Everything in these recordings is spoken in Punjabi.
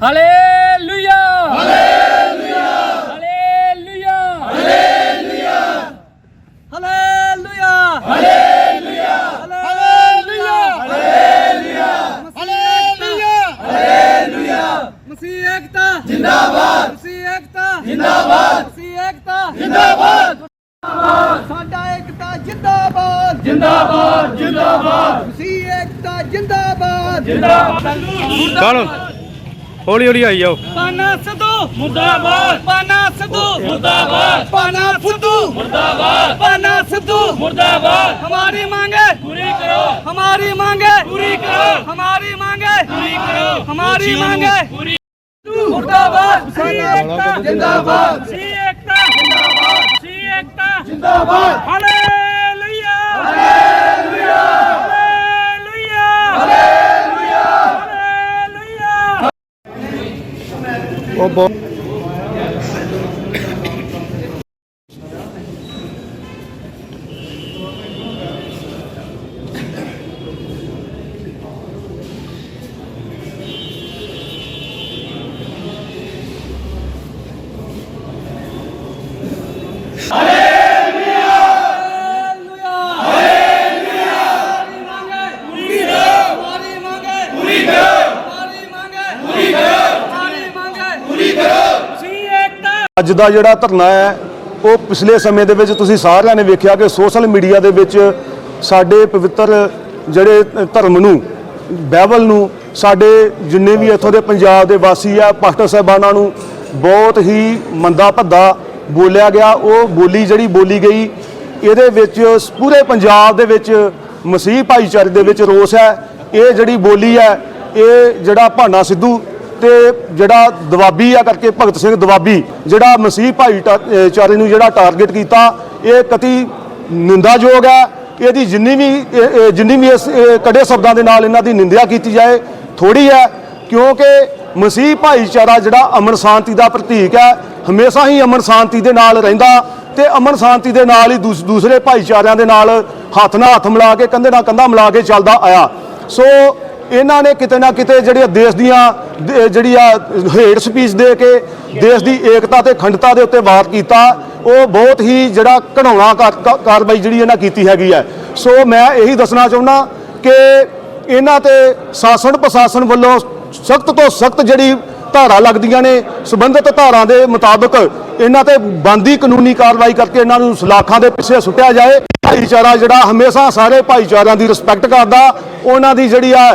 Hallelujah hallelujah hallelujah hallelujah hallelujah hallelujah hallelujah ਮਸੀਹ ਏਕਤਾ ਜਿੰਦਾਬਾਦ ਮਸੀਹ ਏਕਤਾ ਜਿੰਦਾਬਾਦ ਮਸੀਹ ਏਕਤਾ ਜਿੰਦਾਬਾਦ ਸਾਡਾ ਏਕਤਾ ਜਿੰਦਾਬਾਦ ਜਿੰਦਾਬਾਦ ਜਿੰਦਾਬਾਦ ਮਸੀਹ ਏਕਤਾ ਜਿੰਦਾਬਾਦ ਚਲੋ ਹੌਲੀ ਹੌਲੀ ਆਈ ਜਾਓ ਪਾਨਾ ਸਿੱਧੂ ਮੁਰਦਾਬਾਦ ਪਾਨਾ ਸਿੱਧੂ ਮੁਰਦਾਬਾਦ ਪਾਨਾ ਸਿੱਧੂ ਮੁਰਦਾਬਾਦ ਪਾਨਾ ਸਿੱਧੂ ਮੁਰਦਾਬਾਦ हमारी मांगे पूरी करो हमारी मांगे पूरी करो हमारी मांगे पूरी करो हमारी मांगे पूरी मुर्दाबाद जिंदाबाद जिंदाबाद जिंदाबाद जिंदाबाद Ô, bom. ਅੱਜ ਦਾ ਜਿਹੜਾ ਧਰਨਾ ਹੈ, ਉਹ ਪਿਛਲੇ ਸਮੇਂ ਦੇ ਵਿੱਚ ਤੁਸੀਂ ਸਾਰਿਆਂ ਨੇ ਵੇਖਿਆ ਕਿ ਸੋਸ਼ਲ ਮੀਡੀਆ ਦੇ ਵਿੱਚ ਸਾਡੇ ਪਵਿੱਤਰ ਜਿਹੜੇ ਧਰਮ ਨੂੰ ਬਾਈਬਲ ਨੂੰ, ਸਾਡੇ ਜਿੰਨੇ ਵੀ ਇੱਥੋਂ ਦੇ ਪੰਜਾਬ ਦੇ ਵਾਸੀ ਆ, ਪਾਸਟਰ ਸਾਹਿਬਾਨਾਂ ਨੂੰ ਬਹੁਤ ਹੀ ਮੰਦਾ ਭੱਦਾ ਬੋਲਿਆ ਗਿਆ। ਉਹ ਬੋਲੀ ਜਿਹੜੀ ਬੋਲੀ ਗਈ, ਇਹਦੇ ਵਿੱਚ ਪੂਰੇ ਪੰਜਾਬ ਦੇ ਵਿੱਚ ਮਸੀਹ ਭਾਈਚਾਰੇ ਦੇ ਵਿੱਚ ਰੋਸ ਹੈ। ਇਹ ਜਿਹੜੀ ਬੋਲੀ ਹੈ, ਇਹ ਜਿਹੜਾ ਭਾਨਾ ਸਿੱਧੂ ਤੇ ਜਿਹੜਾ ਦਵਾਬੀ ਆ ਕਰਕੇ ਭਗਤ ਸਿੰਘ ਦਵਾਬੀ, ਜਿਹੜਾ ਮਸੀਹ ਭਾਈ ਭਾਈਚਾਰੇ ਨੂੰ ਜਿਹੜਾ ਟਾਰਗੇਟ ਕੀਤਾ, ਇਹ ਕਤੀ ਨਿੰਦਾਯੋਗ ਹੈ। ਇਹਦੀ ਜਿੰਨੀ ਵੀ ਜਿੰਨੀ ਵੀ ਇਸ, ਇਹ ਕੜੇ ਸ਼ਬਦਾਂ ਦੇ ਨਾਲ ਇਹਨਾਂ ਦੀ ਨਿੰਦਿਆ ਕੀਤੀ ਜਾਏ ਥੋੜੀ ਹੈ, ਕਿਉਂਕਿ ਮਸੀਹ ਭਾਈਚਾਰਾ ਜਿਹੜਾ ਅਮਨ ਸ਼ਾਂਤੀ ਦਾ ਪ੍ਰਤੀਕ ਹੈ, ਹਮੇਸ਼ਾ ਹੀ ਅਮਨ ਸ਼ਾਂਤੀ ਦੇ ਨਾਲ ਰਹਿੰਦਾ ਤੇ ਅਮਨ ਸ਼ਾਂਤੀ ਦੇ ਨਾਲ ਹੀ ਦੂਸ- ਦੂਸਰੇ ਭਾਈਚਾਰਿਆਂ ਦੇ ਨਾਲ ਹੱਥ ਨਾਲ ਹੱਥ ਮਿਲਾ ਕੇ, ਕੰਧੇ ਨਾਲ ਕੰਧਾ ਮਿਲਾ ਕੇ ਚੱਲਦਾ ਆਇਆ। ਸੋ ਇਹਨਾਂ ਨੇ ਕਿਤੇ ਨਾ ਕਿਤੇ ਜਿਹੜੇ ਦੇਸ਼ ਦੀਆਂ ਜਿਹੜੀ ਆ ਹੇਡ ਸਪੀਚ ਦੇ ਕੇ ਦੇਸ਼ ਦੀ ਏਕਤਾ ਤੇ ਅਖੰਡਤਾ ਦੇ ਉੱਤੇ ਵਾਰ ਕੀਤਾ, ਉਹ ਬਹੁਤ ਹੀ ਜਿਹੜਾ ਘਣਾਉਣਾ ਕਾ- ਕਾ- ਕਾਰਵਾਈ ਜਿਹੜੀ ਇਹਨਾਂ ਕੀਤੀ ਹੈਗੀ ਹੈ। ਸੋ ਮੈਂ ਇਹੀ ਦੱਸਣਾ ਚਾਹੁੰਦਾ ਕਿ ਇਹਨਾਂ ਤੇ ਸ਼ਾਸਨ ਪ੍ਰਸ਼ਾਸਨ ਵੱਲੋਂ ਸਖਤ ਤੋਂ ਸਖਤ ਜਿਹੜੀ ਧਾਰਾ ਲੱਗਦੀਆਂ ਨੇ, ਸੰਬੰਧਿਤ ਧਾਰਾਂ ਦੇ ਮੁਤਾਬਕ ਇਹਨਾਂ ਤੇ ਬੰਦੀ ਕਾਨੂੰਨੀ ਕਾਰਵਾਈ ਕਰਕੇ ਇਹਨਾਂ ਨੂੰ ਸਲਾਖਾਂ ਦੇ ਪਿੱਛੇ ਸੁੱਟਿਆ ਜਾਏ। ਭਾਈਚਾਰਾ ਜਿਹੜਾ ਹਮੇਸ਼ਾ ਸਾਰੇ ਭਾਈਚਾਰਿਆਂ ਦੀ ਰਿਸਪੈਕਟ ਕਰਦਾ, ਉਹਨਾਂ ਦੀ ਜਿਹੜੀ ਆ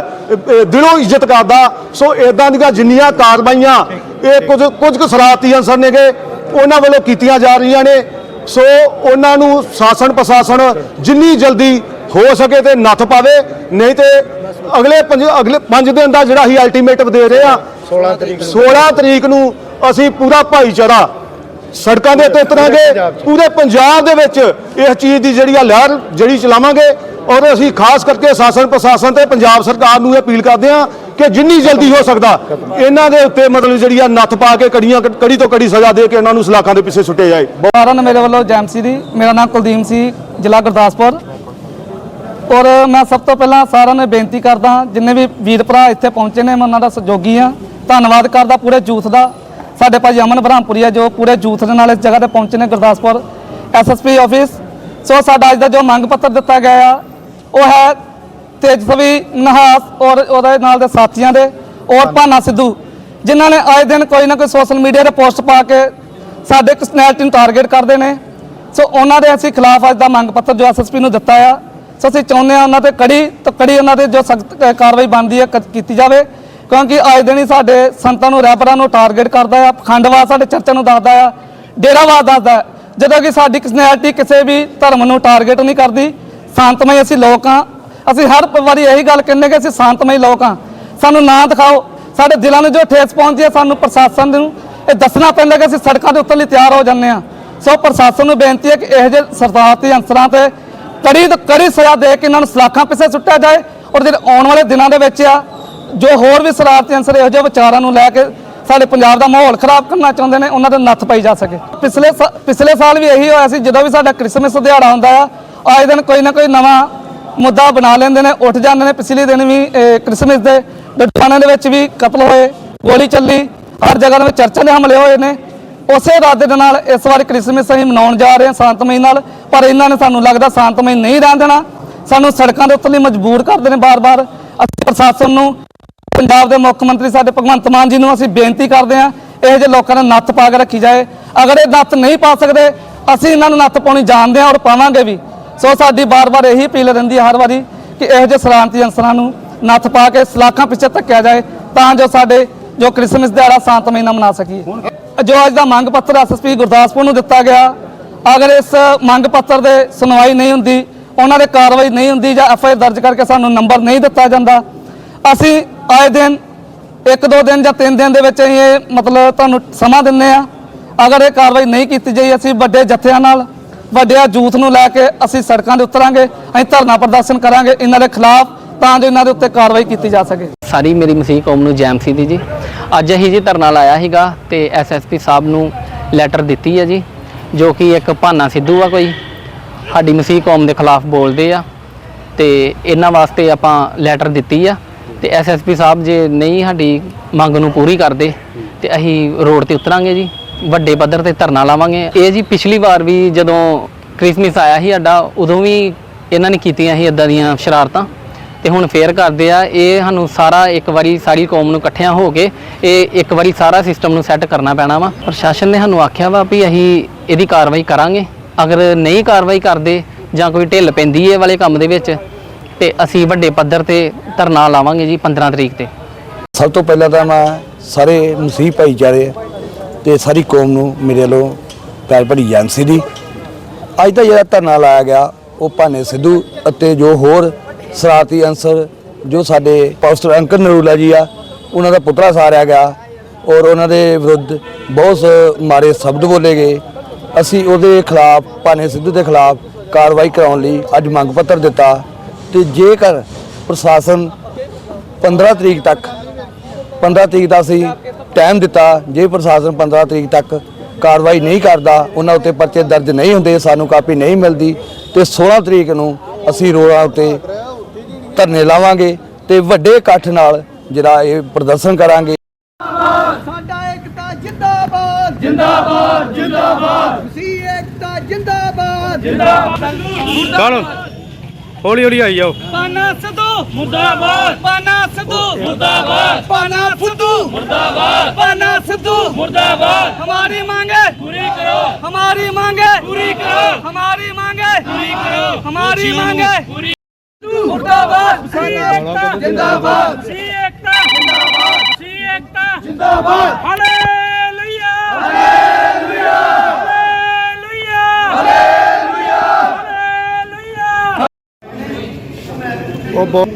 ਦਿਲੋਂ ਇੱਜ਼ਤ ਕਰਦਾ। ਸੋ ਇਦਾਂ ਦੀਆਂ ਜਿੰਨੀਆਂ ਕਾਰਵਾਈਆਂ, ਇਹ ਕੁਝ ਕੁਝ ਕੁ ਸਰਾਰਤੀ ਅਨਸਰ ਨੇਗੇ, ਉਹਨਾਂ ਵੱਲੋਂ ਕੀਤੀਆਂ ਜਾ ਰਹੀਆਂ ਨੇ। ਸੋ ਉਹਨਾਂ ਨੂੰ ਸ਼ਾਸਨ ਪ੍ਰਸ਼ਾਸਨ ਜਿੰਨੀ ਜਲਦੀ ਹੋ ਸਕੇ ਤੇ ਨੱਥ ਪਾਵੇ, ਨਹੀਂ ਤੇ ਅਗਲੇ ਪੰਜ ਅਗਲੇ ਪੰਜ ਦਿਨ ਦਾ ਜਿਹੜਾ ਹੀ ਅਲਟੀਮੇਟਮ ਦੇ ਰਹੇ ਆ 16 ਤਰੀਕ 16 ਤਰੀਕ ਨੂੰ ਅਸੀਂ ਪੂਰਾ ਭਾਈਚਾਰਾ ਸੜਕਾਂ ਦੇ ਉੱਤੇ ਉਤਰਾਂਗੇ ਪੂਰੇ ਪੰਜਾਬ ਦੇ ਵਿੱਚ ਇਸ ਚੀਜ਼ ਦੀ ਜਿਹੜੀ ਆ ਲਹਿਰ ਜਿਹੜੀ ਚਲਾਵਾਂਗੇ ਔਰ ਅਸੀਂ ਖਾਸ ਕਰਕੇ ਸ਼ਾਸਨ ਪ੍ਰਸ਼ਾਸਨ ਤੇ ਪੰਜਾਬ ਸਰਕਾਰ ਨੂੰ ਇਹ ਅਪੀਲ ਕਰਦੇ ਹਾਂ ਕਿ ਜਿੰਨੀ ਜਲਦੀ ਹੋ ਸਕਦਾ ਇਹਨਾਂ ਦੇ ਉੱਤੇ ਮਤਲਬ ਜਿਹੜੀ ਆ ਨੱਥ ਪਾ ਕੇ ਕੜੀਆਂ ਕੜੀ ਤੋਂ ਕੜੀ ਸਜ਼ਾ ਦੇ ਕੇ ਇਹਨਾਂ ਨੂੰ ਸਲਾਖਾਂ ਦੇ ਪਿੱਛੇ ਸੁੱਟਿਆ ਜਾਏ। ਸਾਰਿਆਂ ਨੂੰ ਮੇਰੇ ਵੱਲੋਂ ਜੈਮਸੀ ਦੀ ਮੇਰਾ ਨਾਮ ਕੁਲਦੀਪ ਸੀ ਜ਼ਿਲ੍ਹਾ ਗੁਰਦਾਸਪੁਰ। ਔਰ ਮੈਂ ਸਭ ਤੋਂ ਪਹਿਲਾਂ ਸਾਰਿਆਂ ਨੂੰ ਬੇਨਤੀ ਕਰਦਾ ਜਿੰਨੇ ਵੀ ਵੀਰ ਭਰਾ ਇੱਥੇ ਪਹੁੰਚੇ ਨੇ ਮੈਂ ਉਹਨਾਂ ਦਾ ਸਹਿਯੋਗੀ ਆ ਧੰਨਵਾਦ ਕਰਦਾ ਪੂਰੇ ਯੂਥ ਦਾ। ਸਾਡੇ ਭਾਈ ਅਮਨ ਬ੍ਰਹਮਪੁਰੀਆ ਜੋ ਪੂਰੇ ਯੂਥ ਦੇ ਨਾਲ ਇਸ ਜਗ੍ਹਾ ਤੇ ਪਹੁੰਚੇ ਨੇ ਗੁਰਦਾਸਪੁਰ ਐਸਐਸਪੀ ਆਫਿਸ। ਸੋ ਸਾਡਾ ਅੱਜ ਦਾ ਜੋ ਮੰਗ ਪੱਤਰ ਦਿੱਤਾ ਗਿਆ ਆ ਉਹ ਹੈ ਤੇਜਸਵੀ ਨਹਾਸ ਔਰ ਉਹਦੇ ਨਾਲ ਦੇ ਸਾਥੀਆਂ ਦੇ ਔਰ ਭਾਨਾ ਸਿੱਧੂ ਜਿਨ੍ਹਾਂ ਨੇ ਆਏ ਦਿਨ ਕੋਈ ਨਾ ਕੋਈ ਸੋਸ਼ਲ ਮੀਡੀਆ ਤੇ ਪੋਸਟ ਪਾ ਕੇ ਸਾਡੇ ਕਸਨੈਲਿਟੀ ਨੂੰ ਟਾਰਗੇਟ ਕਰਦੇ ਨੇ। ਸੋ ਉਹਨਾਂ ਦੇ ਅਸੀਂ ਖਿਲਾਫ ਅੱਜ ਦਾ ਮੰਗ ਪੱਤਰ ਜੋ ਐਸਐਸਪੀ ਨੂੰ ਦਿੱਤਾ ਆ ਸੋ ਅਸੀਂ ਚਾਹੁੰਦੇ ਆ ਉਹਨਾਂ ਤੇ ਕੜੀ ਤੋਂ ਕੜੀ ਉਹਨਾਂ ਦੇ ਜੋ ਸਖਤ ਕਾਰਵਾਈ ਬਣਦੀ ਹੈ ਕੀਤੀ ਜਾਵੇ। ਕਿਉਂਕਿ ਅੱਜ ਦਿਨ ਹੀ ਸਾਡੇ ਸੰਤਾਂ ਨੂੰ ਰਹਿਬਰਾਂ ਨੂੰ ਟਾਰਗੇਟ ਕਰਦਾ ਆ। ਪਖੰਡਵਾਦ ਸਾਡੇ ਚਰਚਾ ਨੂੰ ਦੱਸਦਾ ਆ। ਡੇਰਾਵਾਦ ਦੱਸਦਾ ਜਦੋਂ ਕਿ ਸਾਡੀ ਕਸਨੈਲਿਟੀ ਕਿਸੇ ਵੀ ਧਰਮ ਨੂੰ ਟਾਰਗੇਟ ਨਹੀਂ ਕਰਦੀ, ਸ਼ਾਂਤਮਈ ਅਸੀਂ ਲੋਕ ਹਾਂ। ਅਸੀਂ ਹਰ ਵਾਰੀ ਇਹੀ ਗੱਲ ਕਹਿੰਦੇ ਕਿ ਅਸੀਂ ਸ਼ਾਂਤਮਈ ਲੋਕ ਹਾਂ। ਸਾਨੂੰ ਨਾ ਦਿਖਾਓ। ਸਾਡੇ ਦਿਲਾਂ ਨੂੰ ਜੋ ਠੇਸ ਪਹੁੰਚਦੀ ਹੈ ਸਾਨੂੰ ਪ੍ਰਸ਼ਾਸਨ ਨੂੰ ਇਹ ਦੱਸਣਾ ਪੈਂਦਾ ਕਿ ਅਸੀਂ ਸੜਕਾਂ ਦੇ ਉੱਤੇ ਲਈ ਤਿਆਰ ਹੋ ਜਾਂਦੇ ਹਾਂ। ਸੋ ਪ੍ਰਸ਼ਾਸਨ ਨੂੰ ਬੇਨਤੀ ਹੈ ਕਿ ਇਹੋ ਜਿਹੇ ਸਰਦਾਰਤੀ ਅੰਸਰਾਂ ਤੇ ਕੜੀ ਤੋਂ ਕੜੀ ਸਜ਼ਾ ਦੇ ਕੇ ਇਹਨਾਂ ਨੂੰ ਸਲਾਖਾਂ ਪਿੱਛੇ ਸੁੱਟਿਆ ਜਾਏ ਔਰ ਜਿਹੜੇ ਆਉਣ ਵਾਲੇ ਦਿਨਾਂ ਦੇ ਵਿੱਚ ਆ ਜੋ ਹੋਰ ਵੀ ਸ਼ਰਾਰਤੀ ਅੰਸਰ ਇਹੋ ਜਿਹੇ ਵਿਚਾਰਾਂ ਨੂੰ ਲੈ ਕੇ ਸਾਡੇ ਪੰਜਾਬ ਦਾ ਮਾਹੌਲ ਖਰਾਬ ਕਰਨਾ ਚਾਹੁੰਦੇ ਨੇ ਉਹਨਾਂ ਦੇ ਨੱਥ ਪਾਈ ਜਾ ਸਕੇ। ਪਿਛਲੇ ਸਾ- ਪਿਛਲੇ ਸਾਲ ਵੀ ਇਹੀ ਹੋਇਆ ਸੀ ਜਦੋਂ ਵੀ ਸਾਡਾ ਕ੍ਰਿਸਮਸ ਦਿਹਾੜਾ ਹੁੰਦਾ ਆ ਆਏ ਦਿਨ ਕੋਈ ਨਾ ਕੋਈ ਨਵਾਂ ਮੁੱਦਾ ਬਣਾ ਲੈਂਦੇ ਨੇ ਉੱਠ ਜਾਂਦੇ ਨੇ ਪਿਛਲੇ ਦਿਨ ਵੀ ਅਹ, ਕ੍ਰਿਸਮਸ ਦੇ ਲੁਧਿਆਣੇ ਦੇ ਵਿੱਚ ਵੀ ਕਤਲ ਹੋਏ ਗੋਲੀ ਚੱਲੀ ਹਰ ਜਗ੍ਹਾ ਦੇ ਵਿੱਚ ਚਰਚਾਂ ਦੇ ਹਮਲੇ ਹੋਏ ਨੇ। ਉਸੇ ਇਰਾਦੇ ਦੇ ਨਾਲ ਇਸ ਵਾਰ ਕ੍ਰਿਸਮਸ ਅਸੀਂ ਮਨਾਉਣ ਜਾ ਰਹੇ ਹਾਂ ਸ਼ਾਂਤਮਈ ਨਾਲ ਪਰ ਇਹਨਾਂ ਨੇ ਸਾਨੂੰ ਲੱਗਦਾ ਸ਼ਾਂਤਮਈ ਨਹੀਂ ਰਹਿਣ ਦੇਣਾ। ਸਾਨੂੰ ਸੜਕਾਂ ਦੇ ਉੱਤੇ ਲਈ ਮਜਬੂਰ ਕਰਦੇ ਨੇ ਬਾਰ-ਬਾਰ। ਅਸੀਂ ਪ੍ਰਸ਼ਾਸਨ ਨੂੰ ਪੰਜਾਬ ਦੇ ਮੁੱਖ ਮੰਤਰੀ ਸਾਡੇ ਭਗਵੰਤ ਮਾਨ ਜੀ ਨੂੰ ਅਸੀਂ ਬੇਨਤੀ ਕਰਦੇ ਹਾਂ, ਇਹੋ ਜਿਹੇ ਲੋਕਾਂ ਨੂੰ ਨੱਥ ਪਾ ਕੇ ਰੱਖੀ ਜਾਏ। ਅਗਰ ਇਹ ਨੱਥ ਨਹੀਂ ਪਾ ਸਕਦੇ, ਅਸੀਂ ਇਹਨਾਂ ਨੂੰ ਨੱਥ ਪਾਉਣੀ ਜਾਣਦੇ ਹਾਂ ਔਰ ਪਾਵਾਂਗੇ ਵੀ। ਸੋ ਸਾਡੀ ਬਾਰ-ਬਾਰ ਇਹੀ ਅਪੀਲ ਰਹਿੰਦੀ ਹੈ ਹਰ ਵਾਰੀ ਕਿ ਇਹੋ ਜਿਹੇ ਸਲਾਮਤੀ ਅੰਸਰਾਂ ਨੂੰ ਨੱਥ ਪਾ ਕੇ ਸਲਾਖਾਂ ਪਿੱਛੇ ਧੱਕਿਆ ਜਾਏ, ਤਾਂ ਜੋ ਸਾਡੇ ਜੋ ਕ੍ਰਿਸਮਸ ਦਿਹਾੜਾ ਸ਼ਾਂਤ ਮਹੀਨਾ ਮਨਾ ਸਕੀਏ। ਜੋ ਅੱਜ ਦਾ ਮੰਗ ਪੱਤਰ ਐਸਐਸਪੀ ਗੁਰਦਾਸਪੁਰ ਨੂੰ ਦਿੱਤਾ ਗਿਆ, ਅਗਰ ਇਸ ਮੰਗ ਪੱਤਰ ਦੇ ਸੁਣਵਾਈ ਨਹੀਂ ਹੁੰਦੀ, ਉਹਨਾਂ ਦੇ ਕਾਰਵਾਈ ਨਹੀਂ ਹੁੰਦੀ ਜਾਂ ਐਫਆਈਆਰ ਦਰਜ ਕਰਕੇ ਸਾਨੂੰ ਨੰਬਰ ਨਹੀਂ ਦਿੱਤਾ ਜਾਂਦਾ, ਅਸੀਂ ਆਏ ਦਿਨ, ਇੱਕ ਦੋ ਦਿਨ ਜਾਂ ਤਿੰਨ ਦਿਨ ਦੇ ਵਿੱਚ ਅਸੀਂ ਇਹ ਮਤਲਬ ਤੁਹਾਨੂੰ ਸਮਾਂ ਦਿੰਨੇ ਆ ਅਗਰ ਇਹ ਕਾਰਵਾਈ ਨਹੀਂ ਕੀਤੀ ਜਾਈ, ਅਸੀਂ ਵੱਡੇ ਜਥਿਆਂ ਨਾਲ, ਵੱਡਿਆ ਜੂਥ ਨੂੰ ਲੈ ਕੇ ਅਸੀਂ ਸੜਕਾਂ ਦੇ ਉਤਰਾਂਗੇ ਅਸੀਂ ਧਰਨਾ ਪ੍ਰਦਰਸ਼ਨ ਕਰਾਂਗੇ ਇਹਨਾਂ ਦੇ ਖਿਲਾਫ, ਤਾਂ ਜੋ ਇਹਨਾਂ ਦੇ ਉੱਤੇ ਕਾਰਵਾਈ ਕੀਤੀ ਜਾ ਸਕੇ। ਸਾਰੀ ਮੇਰੀ ਮਸੀਹ ਕੌਮ ਨੂੰ ਜੈਮ ਸੀ ਦੀ ਜੀ। ਅੱਜ ਅਸੀਂ ਜੀ ਧਰਨਾ ਲਾਇਆ ਸੀਗਾ ਤੇ ਐਸਐਸਪੀ ਸਾਹਿਬ ਨੂੰ ਲੈਟਰ ਦਿੱਤੀ ਹੈ ਜੀ, ਜੋ ਕਿ ਇੱਕ ਭਾਨਾ ਸਿੱਧੂ ਆ ਕੋਈ। ਸਾਡੀ ਮਸੀਹ ਕੌਮ ਦੇ ਖਿਲਾਫ ਬੋਲਦੇ ਆ ਤੇ ਇਹਨਾਂ ਵਾਸਤੇ ਆਪਾਂ ਲੈਟਰ ਦਿੱਤੀ ਆ। ਤੇ ਐਸਐਸਪੀ ਸਾਹਿਬ ਜੇ ਨਹੀਂ ਸਾਡੀ ਮੰਗ ਨੂੰ ਪੂਰੀ ਕਰਦੇ, ਤੇ ਅਸੀਂ ਰੋਡ ਤੇ ਉਤਰਾਂਗੇ ਜੀ, ਵੱਡੇ ਪੱਧਰ ਤੇ ਧਰਨਾ ਲਾਵਾਂਗੇ। ਇਹ ਜੀ ਪਿਛਲੀ ਵਾਰ ਵੀ ਜਦੋਂ ਕ੍ਰਿਸਮਸ ਆਇਆ ਸੀ ਸਾਡਾ, ਉਦੋਂ ਵੀ ਇਹਨਾਂ ਨੇ ਕੀਤੀਆਂ ਸੀ ਇਦਾਂ ਦੀਆਂ ਸ਼ਰਾਰਤਾਂ। ਤੇ ਹੁਣ ਫੇਰ ਕਰਦੇ ਆ, ਇਹ ਸਾਨੂੰ ਸਾਰਾ ਇੱਕ ਵਾਰੀ ਸਾਰੀ ਕੌਮ ਨੂੰ ਇਕੱਠਿਆਂ ਹੋ ਕੇ ਇਹ ਇੱਕ ਵਾਰੀ ਸਾਰਾ ਸਿਸਟਮ ਨੂੰ ਸੈੱਟ ਕਰਨਾ ਪੈਣਾ ਵਾ। ਪ੍ਰਸ਼ਾਸਨ ਨੇ ਸਾਨੂੰ ਆਖਿਆ ਵਾ ਵੀ ਅਸੀਂ ਇਹਦੀ ਕਾਰਵਾਈ ਕਰਾਂਗੇ। ਅਗਰ ਨਹੀਂ ਕਾਰਵਾਈ ਕਰਦੇ ਜਾਂ ਕੋਈ ਢਿੱਲ ਪੈਂਦੀ ਹੈ ਵਾਲੇ ਕੰਮ ਦੇ ਵਿੱਚ ਤੇ ਅਸੀਂ ਵੱਡੇ ਪੱਧਰ ਤੇ ਧਰਨਾ ਲਾਵਾਂਗੇ ਜੀ 15 ਤਰੀਕ ਤੇ। ਸਭ ਤੋਂ ਪਹਿਲਾਂ ਤਾਂ ਮੈਂ ਸਾਰੇ ਮਸੀਹ ਭਾਈਚਾਰੇ ਤੇ ਸਾਰੀ ਕੌਮ ਨੂੰ ਮੇਰੇ ਵੱਲੋਂ ਪਿਆਰ ਭਰੀ ਏਜੰਸੀ ਦੀ ਅੱਜ ਦਾ ਜਿਹੜਾ ਧਰਨਾ ਲਾਇਆ ਗਿਆ, ਉਹ ਭਾਨੇ ਸਿੱਧੂ ਅਤੇ ਜੋ ਹੋਰ ਸਰਾਤੀ ਅੰਸਰ ਜੋ ਸਾਡੇ ਪਾਸਟਰ ਅੰਕਰ ਨਰੂਲਾ ਜੀ ਆ, ਉਹਨਾਂ ਦਾ ਪੁੱਤਰਾ ਸਾਰਿਆ ਗਿਆ ਔਰ ਉਹਨਾਂ ਦੇ ਵਿਰੁੱਧ ਬਹੁਤ ਮਾਰੇ ਸ਼ਬਦ ਬੋਲੇ ਗਏ। ਅਸੀਂ ਉਹਦੇ ਖਿਲਾਫ, ਭਾਨੇ ਸਿੱਧੂ ਦੇ ਖਿਲਾਫ ਕਾਰਵਾਈ ਕਰਾਉਣ ਲਈ ਅੱਜ ਮੰਗ ਪੱਤਰ ਦਿੱਤਾ। ਤੇ ਜੇਕਰ ਪ੍ਰਸ਼ਾਸਨ 15 ਤਰੀਕ ਤੱਕ 15 ਤਰੀਕ ਦਾ ਅਸੀਂ ਟਾਈਮ ਦਿੱਤਾ ਜੇ ਪ੍ਰਸ਼ਾਸਨ 15 ਤਰੀਕ ਤੱਕ ਕਾਰਵਾਈ ਨਹੀਂ ਕਰਦਾ ਉਹਨਾਂ ਉੱਤੇ ਪਰਚੇ ਦਰਜ ਨਹੀਂ ਹੁੰਦੇ ਸਾਨੂੰ ਕਾਪੀ ਨਹੀਂ ਮਿਲਦੀ ਤੇ 16 ਤਰੀਕ ਨੂੰ ਅਸੀਂ ਰੋਡਾਂ ਉੱਤੇ ਧਰਨੇ ਲਾਵਾਂਗੇ ਤੇ ਵੱਡੇ ਇਕੱਠ ਨਾਲ ਜਿਹੜਾ ਇਹ ਪ੍ਰਦਰਸ਼ਨ ਕਰਾਂਗੇ। ਸਾਡਾ ਏਕਤਾ ਜਿੰਦਾਬਾਦ। ਜਿੰਦਾਬਾਦ ਜਿੰਦਾਬਾਦ। ਸੀ ਏਕਤਾ ਜਿੰਦਾਬਾਦ। ਜਿੰਦਾਬਾਦ। ਹੌਲੀ ਹੌਲੀ ਆਈ ਜਾਓ। ਪਾਨਾ ਸਿੱਧੂ ਮੁਰਦਾਬਾਦ। ਪਾਨਾ ਸਿੱਧੂ ਮੁਰਦਾਬਾਦ। ਪਾਨਾ ਫੁੱਦੂ ਮੁਰਦਾਬਾਦ। ਪਾਨਾ ਸਿੱਧੂ ਮੁਰਦਾਬਾਦ। ਹਮਾਰੀ ਮੰਗ। ਹੈ ਪੂਰੀ ਕਰੋ। ਹਮਾਰੀ ਮੰਗ। ਹੈ ਪੂਰੀ ਕਰੋ। ਹਮਾਰੀ ਮੰਗ। ਹੈ ਪੂਰੀ ਕਰੋ। ਹਮਾਰੀ ਮੰਗ। ਹੈ ਪੂਰੀ ਮੁਰਦਾਬਾਦ। ਜਿੰਦਾਬਾਦ ਜਿੰਦਾਬਾਦ। ਸੀ ਏਕਤਾ। ਜਿੰਦਾਬਾਦ। ਸੀ ਏਕਤਾ। ਜਿੰਦਾਬਾਦ। football.